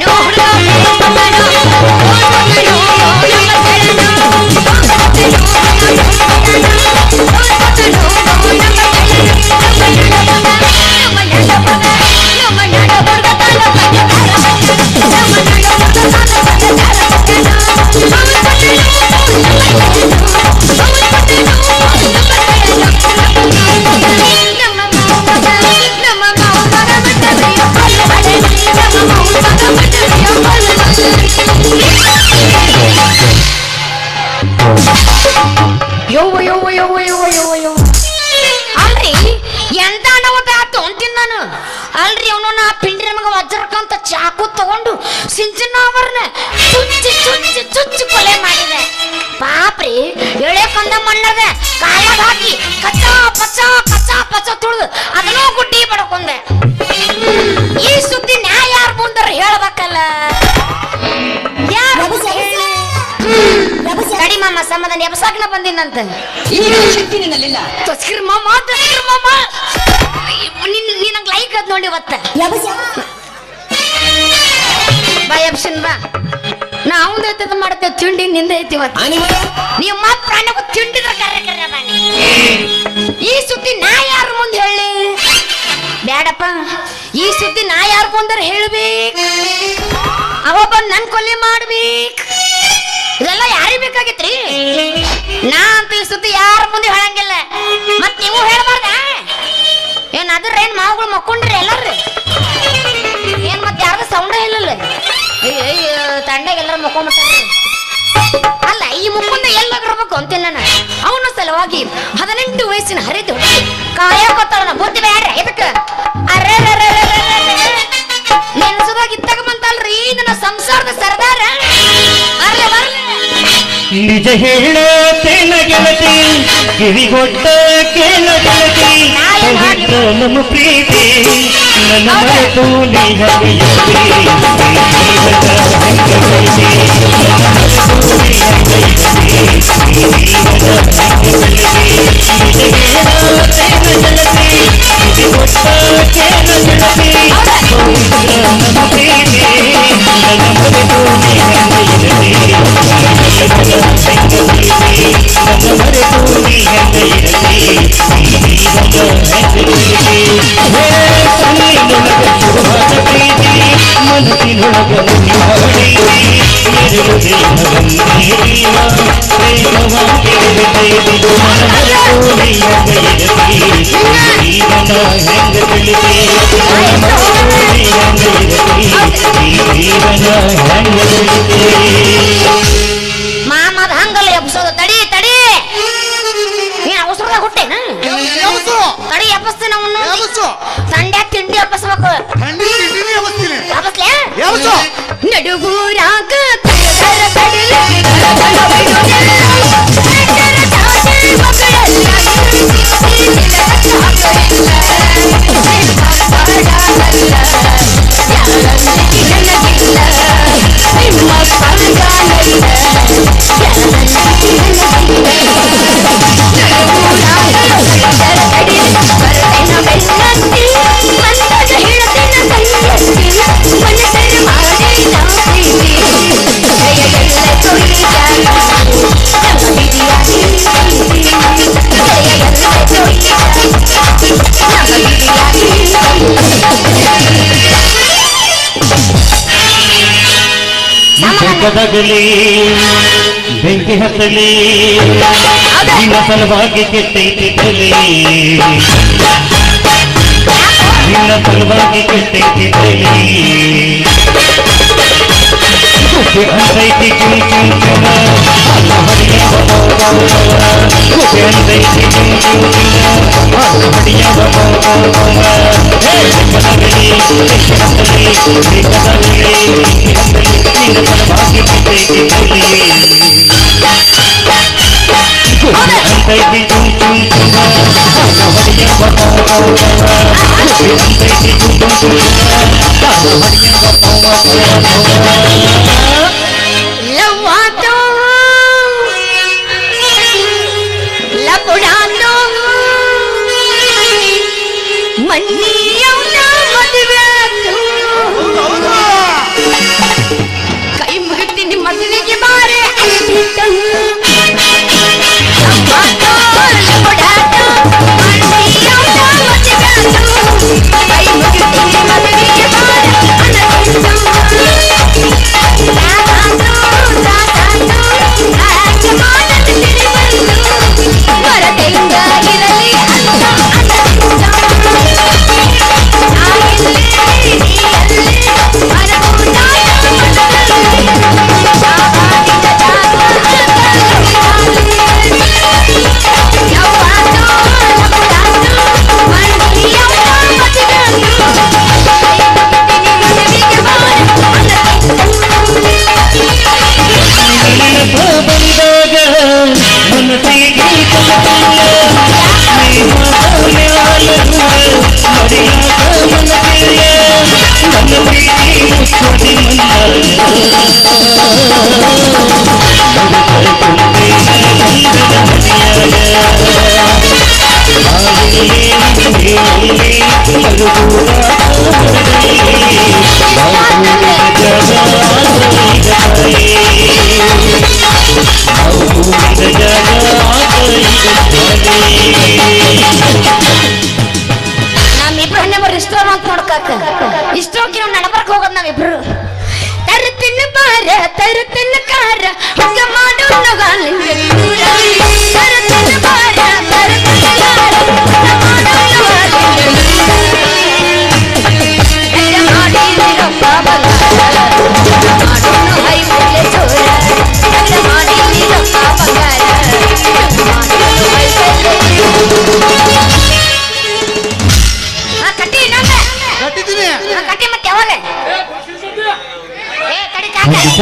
போட்டனோ ಬಂದಿನಂತ. ಈಗ ಶಕ್ತಿ ನಿನ್ನಲ್ಲಿಲ್ಲ. ತಸ್ಕಿರ್ ಮಾಮ ತಸ್ಕಿರ್ ಮಾಮ. ನಿನ್ ನಿನಗ್ ಲೈಕ್ ಅದ್ ನೋಡಿ ಇವತ್ತ. ಬಾಯ್ ಎಬ್ಸನ್ ಬಾ. ನಾ ಅವ್ನ ಐತದ ಮಾಡ್ತೇವೆ ತಿಂಡಿ ನಿಂದ ಐತಿ ಇವತ್ತು. ನೀವು ಮಾತ್ ಪ್ರಾಣಕ್ಕೂ ತಿಂಡಿದ್ರ ಕರೆ ಕರೆ ಬಾನಿ ಈ ಸುದ್ದಿ ನಾ ಯಾರು ಮುಂದೆ ಹೇಳಿ? ಬ್ಯಾಡಪ್ಪ. ಈ ಸುದ್ದಿ ನಾ ಯಾರು ಮುಂದರ ಹೇಳ್ಬೇಕು. ಅವ ಬಂದ್ ನನ್ ಕೊಲೆ ಮಾಡ್ಬೇಕು. ಇದೆಲ್ಲ ಯಾರಿಗೆ ಬೇಕಾಗಿತ್ರಿ? ನಾ ಅಂತ ಈ ಸುದ್ದಿ ಯಾರ ಮುಂದೆ ಹೇಳಂಗಿಲ್ಲ. ಮತ್ ನೀವು ಹೇಳ್ಬಾರ್ದ? ಏನ್ ಅದ್ರ ಏನ್ ಮಾವುಗಳು ಮಕ್ಕೊಂಡ್ರಿ ಎಲ್ಲಾರ್ರಿ? ಏನ್ ಮತ್ ಯಾರ್ದು ಸೌಂಡ ಇಲ್ಲಲ್ಲ? ತಂಡಾಗ ಎಲ್ಲರೂ ಮಕ್ಕೊಂಬಿಟ್ಟಾರ್ರಿ. ಅಲ್ಲ, ಈ ಮುಕ್ಕುಂದ ಎಲ್ಲಾಗಿರ್ಬೇಕು ಅಂತೀನಿ ನಾನು. ಅವನ ಸಲುವಾಗಿ ಹದಿನೆಂಟು ವಯಸ್ಸಿನ ಹರಿದು ಕಾಯಕೊತ್ತಾಳ ಬುದ್ಧಿ ಬೇಡ ಇದಕ್ಕೆ. ಅರೆ ನೆನಸದಾಗ ಇದ್ದಾಗ ಬಂತಲ್ರಿ ನನ್ನ ಸಂಸಾರದ ಸರ ನಿಜ ಹೇಳತೇನ ಗೆಳತಿ ಕಿವಿಗೊಟ್ಟ ಕೇಳ ಗೆಳತಿ ಪವಿತ್ರ ನಮ್ಮ ಪ್ರೀತಿ ನನ್ನ ಮರೆತು ನೀ ಮಾಮದ ಹಂಗಲ್ಲ ಎಬ್ಸೋದು ತಡಿ ತಡಿ. ನೀನ್ ಅವಸರದ ಹುಟ್ಟೇನ ತಡಿ ಎಬ್ಬಸ್ತೀನಿ ಅವನು ತಂಡ್ಯಾಗ ತಿಂಡಿ ಎಬ್ಬಸ್ಬೇಕು ನಡುಗೂರಾಗ पानी जा रही है क्या नन्ही नन्ही ಬೆಂಕದಾಗಲಿ ಬೆಂಕಿ ಹತ್ತಲಿ ನಿನ್ನ ಸಲುವಾಗಿ ಕೆಟ್ಟೈತಿ ತಲೆ ನಿನ್ನ ಸಲುವಾಗಿ ಕೆಟ್ಟೈತಿ ಕುಪ್ಪೆ ಅಂತೈತಿ మళ్ళీ ನಮ್ಮಿಬ್ರು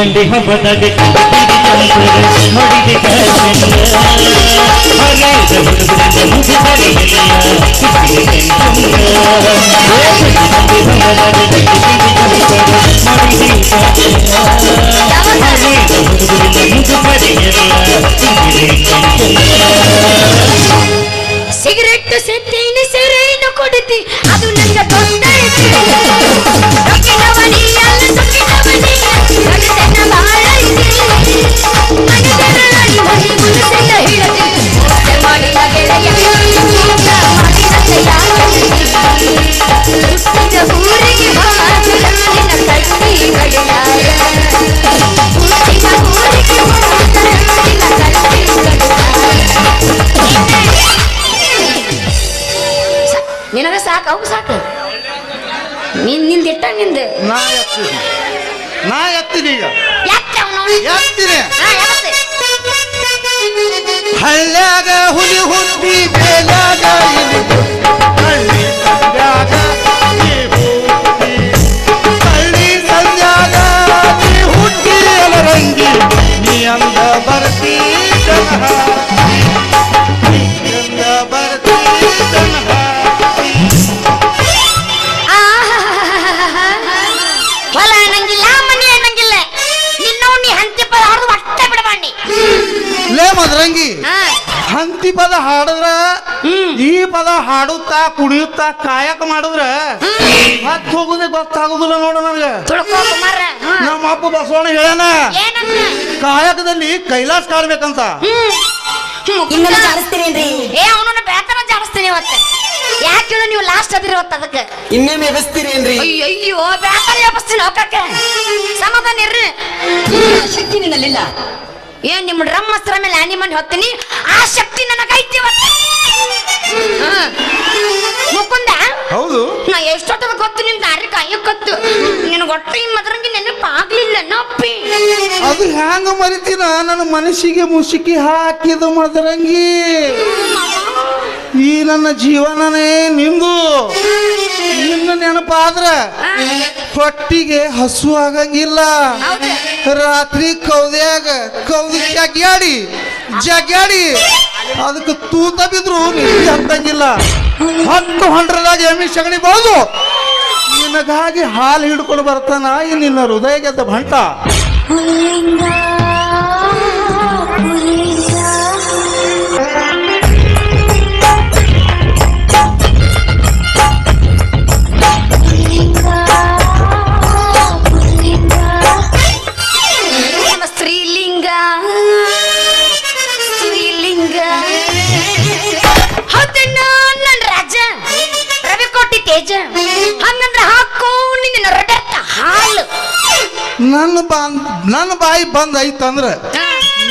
ಕಾಕ ಸಂಡೆ ಹಬ್ಬದಾಗ ನೋಡಿದೆ ಸಿಗರೆಟ್ ಸೆತ್ತೇನು ಸೆರೇನು ಕೊಡುತ್ತಿ ಅದು ನಂಗ ಗೊತ್ತೈತಿ ನಾ ಎತ್ತೀನಿ ನಾ. ಎತ್ತೀನಿ. ಈಗ ಎತ್ತೀನಿ ಹಳ್ಳ್ಯಾಗ ಹುಲಿ ಹುಟ್ಟಿ ಬೇಲಾಗ ಹಳ್ಳಿ ಹುಟ್ಟಿ. ಹಳ್ಳಿ ನೀ ಹುಟ್ಟಿ ಅಲರಂಗಿ ನೀ ಅಂದ ಬರ್ತೀ ಜನಹ ಹಂತಿ ಪದ ಹಾಡಿದ್ರ ಈ ಪದ ಹಾಡುತ್ತಾ ಕುಡಿಯುತ್ತಾ ಕಾಯಕ ಮಾಡಿದ್ರ ಮತ್ ಹೋಗುದ ಗೊತ್ತಾಗುದಿಲ್ಲ ನೋಡು ನನಗೆ ನಮ್ಮ ಅಪ್ಪ ಬಸವಣ್ಣ ಹೇಳನ ಏನಂತ? ಕಾಯಕದಲ್ಲಿ ಕೈಲಾಸ ಕಾಡ್ಬೇಕಂತ ಯಾಕೆ ಹೇಳು ನೀವು ಲಾಸ್ಟ್ ಅದಿರಿ ಇವತ್ತು ಅದಕ್ಕೆ? ಇನ್ನೇಮ್ ಎಬಸ್ತೀರೇನ್ರಿ ಅಯ್ಯೋ ಬೇತನ ವ್ಯಾಪಸ್ತೀನಿ ಹೋಗಕ್ಕೆ ಸಮಾಧಾನ ಇರ್ರಿ. ಶಕ್ತಿ ನಿನ್ನಲ್ಲಿಲ್ಲ. ಏನ್ ನಿಮ್ಮ ಡ್ರಮ್ ಮಸ್ತ್ರ ಮೇಲೆ ಆನಿ ಮಾಡಿ ಹೊತ್ತೀನಿ? ಆ ಶಕ್ತಿ ನನಗೈತಿ. ಮುಕುಂದ? ಹೌದು. ನಾ ಎಷ್ಟೊತ್ತದ ಗೊತ್ತು ನಿಮ್ ದಾರಿ ಕಾಯಕತ್ತು ನಿನ್ ಒಟ್ಟು ಈ ಮದ್ರಂಗಿ ನೆನಪು ಆಗ್ಲಿಲ್ಲ ನಪ್ಪಿ. ಅದು ಹ್ಯಾಂಗ ಮರಿತೀನ? ನನ್ನ ಮನಸ್ಸಿಗೆ ಮುಸುಕಿ ಹಾಕಿದ ಮದರಂಗಿ. ಈ ನನ್ನ ಜೀವನನೇ ನಿಂದು. ನಿನ್ನ ನೆನಪಾದ್ರೆ ಹೊಟ್ಟಿಗೆ ಹಸು ಆಗಂಗಿಲ್ಲ. ಹೌದು. ರಾತ್ರಿ ಕೌದ್ಯಾಗ ಕೌದಿ ಜಗ್ಯಾಡಿ ಜಗ್ಯಾಡಿ ಅದಕ್ಕೆ ತೂತ ಬಿದ್ರು ನಿದ್ದೆ ಹತ್ತಂಗಿಲ್ಲ. ಹತ್ತು ಹಂಡ್ರದಾಗ ಎಮ್ಮಿ ಸಗಣಿ ಬಹುದು ನಿನಗಾಗಿ ಹಾಲು ಹಿಡ್ಕೊಂಡು ಬರ್ತಾನ ಈ ನಿನ್ನ ಹೃದಯ ಗೆದ್ದ ಭಂಟ ಬಂದ್ ಅಂದ್ರೆ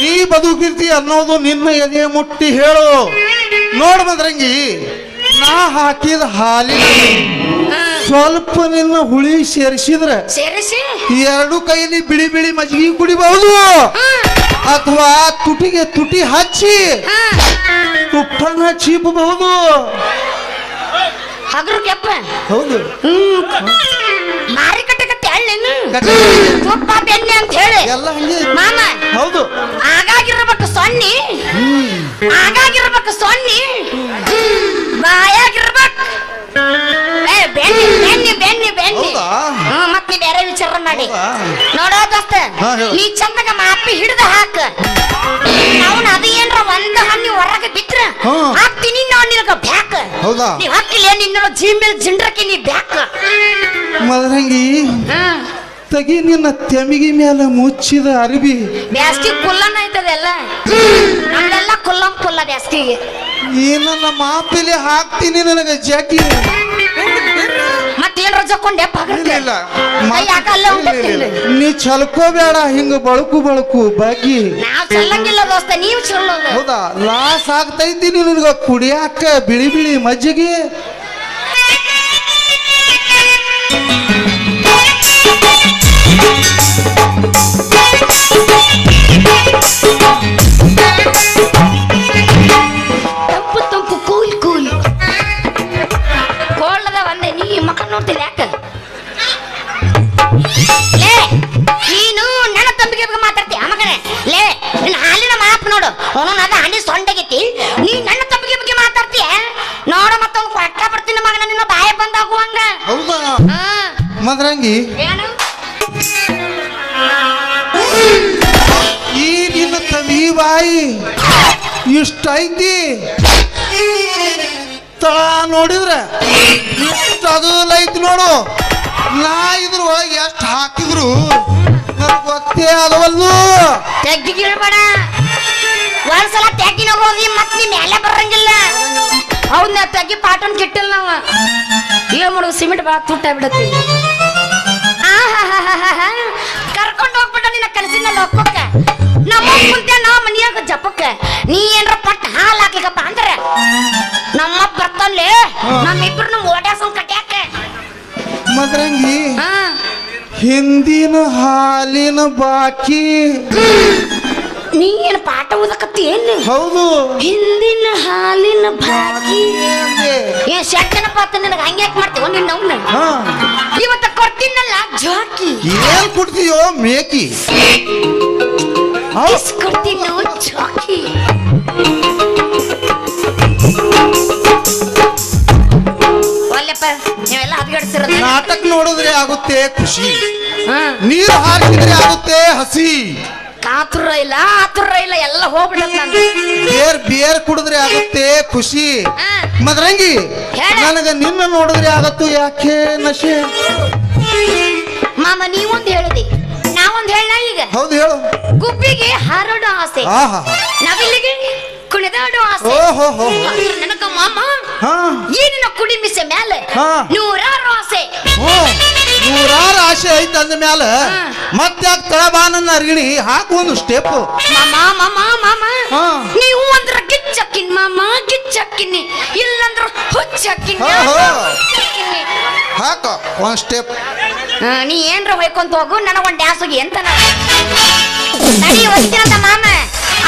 ನೀ ಬದುಕಿರ್ತಿ ಅನ್ನೋದು ನಿನ್ನ ಎದೆ ಮುಟ್ಟಿ ಹೇಳು. ನೋಡ್ ಬಂದ್ರಂಗಿ ನಾ ಹಾಕಿದ ಹಾಲಿ ಸ್ವಲ್ಪ ನಿನ್ನ ಹುಳಿ ಸೇರಿಸಿದ್ರೆ ಸೇರಿಸಿ? ಎರಡು ಕೈಲಿ ಬಿಳಿ ಬಿಳಿ ಮಜ್ಗಿ ಕುಡಿಬಹುದು. ಅಥವಾ ತುಟಿಗೆ ತುಟಿ ಹಚ್ಚಿ ತುಪ್ಪನ ಚೀಪಬಹುದು. ಹೌದು. ತುಪ್ಪ ಬೆಣ್ಣೆ ಅಂತ ಹೇಳಿ. ಎಲ್ಲ ಹಂಗೆ ಮಾಮ ಹೌದು. ಆಗಾಗಿರ್ಬೇಕು ಸೊನ್ನಿ. ಆಗಾಗಿರ್ಬೇಕು ಸೊನ್ನಿ. ಬಾಯಾಗಿರ್ಬೇಕು. ಏ ಬೆಣ್ಣೆ ಬೆಣ್ಣೆ ಬೆಣ್ಣೆ ಬೆಣ್ಣೆ ಹೌದಾ? ಹ್ಮ್ ಮತ್ ನೀ ಬೇರೆ ವಿಚಾರ ಮಾಡಿ. ಹೌದಾ? ನೋಡೋ ದೋಸ್ತ ಹಾ, ಹೇಳು. ನೀ ಚಂದಾಗ ಮಾಪಿ ಹಿಡ್ದ ಹಾಕ. ಅವನ ಅದು ಏನ್ರ ಒಂದ ಹಣ್ಣಿ ಹೊರಗೆ ಬಿಟ್ರ ಹಾ. ಹಾಕ್ತೀನಿ ನಾವು ನಿನಗ ಬ್ಯಾಕ್. ಹೌದಾ? ನೀ ಹಾಕಿಲ್ಲ ನಿನ್ನ ಜೀ ಮೇಲೆ ಜಿಂಡ್ರಕ್ಕೆ ನೀ ಬ್ಯಾಕ್. ಮದರಂಗಿ ಹಾ ತಗಿ ನಿನ್ನ ತೆಮಿಗಿ ಮೇಲೆ ಮುಚ್ಚಿದ ಅರಿವಿ ಬ್ಯಾಸ್ಗಿ ಕುಲ್ಲನ ಐತದೆಲ್ಲ ನಮ್ದೆಲ್ಲ ಕುಲ್ಲಂ ಕುಲ್ಲ ಬ್ಯಾಸ್ಗಿಗೆ. ಈ ನನ್ನ ಮಾಪಿಲಿ ಹಾಕ್ತೀನಿ ನನಗೆ ಜಗ್ಗಿ ಮತ್ತೇನ್ ರಜಕೊಂಡೆ ಇಲ್ಲ ಇಲ್ಲ. ಕೈ ಹಾಕಲ್ಲ ಇಲ್ಲ, ಇಲ್ಲ. ನೀ ಚಲ್ಕೋಬೇಡ ಹಿಂಗ ಬಳಕು ಬಳಕು ಬಗ್ಗಿ ನಾವ್ ಚಲ್ಲಂಗಿಲ್ಲ ದೋಸ್ತ ನೀ ಚಲ್ಲೋದು. ಹೌದಾ? ಲಾಸ್ ಆಗ್ತೈತಿ ನಿನಗ ಕುಡಿಯಾಕ ಬಿಳಿ ಬಿಳಿ ಮಜ್ಜಿಗೆ. ಮದ್ರಂಗಿ. ಈ ನಿನ್ನ ತವಿ ಬಾಯಿ ಇಷ್ಟೈತಿ. ತಳ ನೋಡಿದ್ರೆ ಇಷ್ಟ ಅದು ಐತಿ ನೋಡು. ನಾ ಇದ್ರ ಒಳಗೆ ಎಷ್ಟು ಹಾಕಿದ್ರು ನನಗೆ ಗೊತ್ತೇ ತೆಗ್ಗಿ ಕೀಳ್ಬೇಡ ಒಂದ್ಸಲ ತೆಗ್ಗಿನ ಹೋಗಿ ಮತ್ತೆ ನೀ ಮೇಲೆ ಬರಂಗಿಲ್ಲ ಅವ್ನ ತೆಗ್ಗಿ ಪಾಟನ್ ಕಿಟ್ಟಿಲ್ಲ ನಾವ. ಏನ್ ಮಾಡುದು ಸಿಮೆಂಟ್ ಭಾಳ ತುಟ್ಟ ಬಿಡತ್ತಿ ಕರ್ಕೊಂಡು ಹೋಗ್ಬಿಟ್ಟ ನಿನ್ನ ಕನಸಿನ ಲೋಕಕ್ಕ ನಮ್ಮ ಕುಂತೆ ನಾ ಮನಿಯಾಗ ಜಪಕ್ಕ. ನೀ ಏನ್ರ ಪಟ್ಟ ಹಾಲ್ ಹಾಕ್ಲಿಕ್ಕಪ್ಪ ಅಂದ್ರೆ? ನಮ್ಮ ಬರ್ತಾನೆ ನಮ್ಮಿಬ್ರು ಓಡ್ಯಾಸನ್ ಕಟ್ಯಾಕ. ಮದ್ರಂಗಿ ಹಾ. ಹಿಂದಿನ ಹಾಲಿನ ಬಾಕಿ. ನೀ ಏನ್ ಪಾಠ ಓದಕತ್ತಿ ಏನು ಹೌದು. ಹಿಂದಿನ ಹಾಲಿನ ಬಾಕಿ? ಏನ್ ಶಟ್ಟನ ಪಾತ್ರ ನನಗೆ ಹಂಗ್ಯಾಕ್ ಮಾಡ್ತೀವ ನಿನ್ನ ಅವ್ನ ಇವತ್ತ ಕೊಡ್ತೀನಲ್ಲ ಜಾಕಿ ಏನ್ ಕುಡ್ತೀಯೋ ಮೇಕಿ. ಹೌಸ್ ಕಿಸ್ ಕೊಡ್ತೀನೋ ಜೋಕಿ ಒಲ್ಲೆಪ್ಪ ನೀವೆಲ್ಲ ಹದಗೆಡ್ಸಿರೋದು. ನಾಟಕ ನೋಡಿದ್ರೆ ಆಗುತ್ತೆ ಖುಷಿ. ನೀರು ಹಾರಿಸಿದ್ರೆ ಆಗುತ್ತೆ ಹಸಿ. ಕಾತುರ ಇಲ್ಲ ಆತುರ ಇಲ್ಲ ಎಲ್ಲ ಹೋಗ್ಬಿಡತ್ ನಾನು. ಬಿಯರ್ ಬೇರ್ ಕುಡಿದ್ರೆ ಆಗುತ್ತೆ ಖುಷಿ. ಹಾ. ಮದ್ರಂಗಿ ಹೇಳ. ನನಗ ನಿನ್ನ ನೋಡಿದ್ರೆ ಆಗತ್ತು ಯಾಕೆ ನಶೆ? ಮಾಮ ನೀವೊಂದ್ ಹೇಳಿದಿ. ನಾವೊಂದ್ ಹೇಳ ಈಗ. ಹೌದು ಹೇಳು. ಗುಬ್ಬಿಗೆ ಹಾರಾಡೋ ಆಸೆ. ಆಹಾ. ನವಿಲಿಗೆ ಕುಣಿದಾಡೋ ಆಸೆ. ಓಹೋ ಹೋ ಆದ್ರೆ ನನಗ ಮಾಮ ಹಾ. ಏನಿನ ಕುಡಿ ಮಿಸೆ ಮೇಲೆ ಹಾ. ನೂರಾರು ಆಸೆ. ಹ್ಞೂ ನೂರಾರು ಆಸೆ ಐತೆ ಅಂದ ಮ್ಯಾಲ. ಮತ್ತೆ ಮತ್ತ್ಯಾಕ್ ತಳಬಾನನ್ನ ಅರ್ಗಿಣಿ ಹಾಕು ಒಂದು ಸ್ಟೆಪ್ ಮಾಮ ಮಾಮ ಮಾಮ. ಹಾ. ನೀವು ಅಂದ್ರ ಗಿಚ್ಚಕ್ಕಿನ್ ಮಾಮ ಗಿಚ್ಚಕ್ಕಿನಿ ಇಲ್ಲಂದ್ರ ಹುಚ್ಚಕ್ಕಿನಿ. ಹಾಕ ಒಂದ್ ಸ್ಟೆಪ್ ಆ, ನೀ ಏನ್ರ ಹೊಯ್ಕೊಂತ ಹೋಗು ನನಗ ಒಂದ್ ಡ್ಯಾನ್ಸ್ ಅಂತ ನಡಿ ಹೋಗ್ತೀನಂತ ಮಾಮ.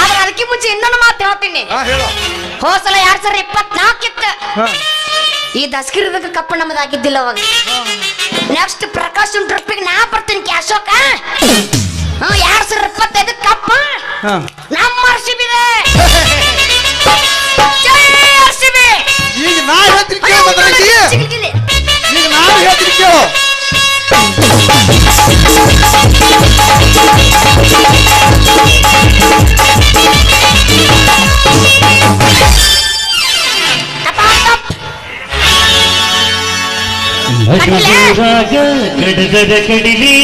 ಆದ್ರ ಅದಕ್ಕೆ ಮುಂಚೆ ಇನ್ನೊಂದು ಮಾತು ಹೇಳ್ತೀನಿ. ಹಾ ಹೇಳು. ಹೋಸಲ ಎರಡ್ ಸಾವಿರ ಇಪ್ಪತ್ನಾಲ್ಕಿತ್ತ? ಈ ದಸ್ಕಿರದಕ್ಕೆ ಕಪ್ಪ ನಮ್ಮದಾಗಿದ್ದಿಲ್ಲ ಅವಾಗ. ನೆಕ್ಸ್ಟ್ ಪ್ರಕಾಶ್ ಟ್ರಿಪ್ಪಿಗೆ ನಾ ಬರ್ತೀನಿ ಕ್ಯಾಶೋಕ ಹ್ಮ್ ಎರಡ್ ಸಾವಿರ ಇಪ್ಪತ್ತೈದು ಕಪ್ಪ ಹಾ ನಮ್ಮ ಆರ್ಸಿಬಿದೆ ಜೈ ಆರ್ಸಿಬಿ ಈಗ ನಾ ಹೇಳ್ತೀನಿ ಕೇಳು ಮದ್ರಂಗಿ ಈಗ ನಾನು ಹೇಳ್ತೀನಿ ಕೇಳು కడగడ కడిలే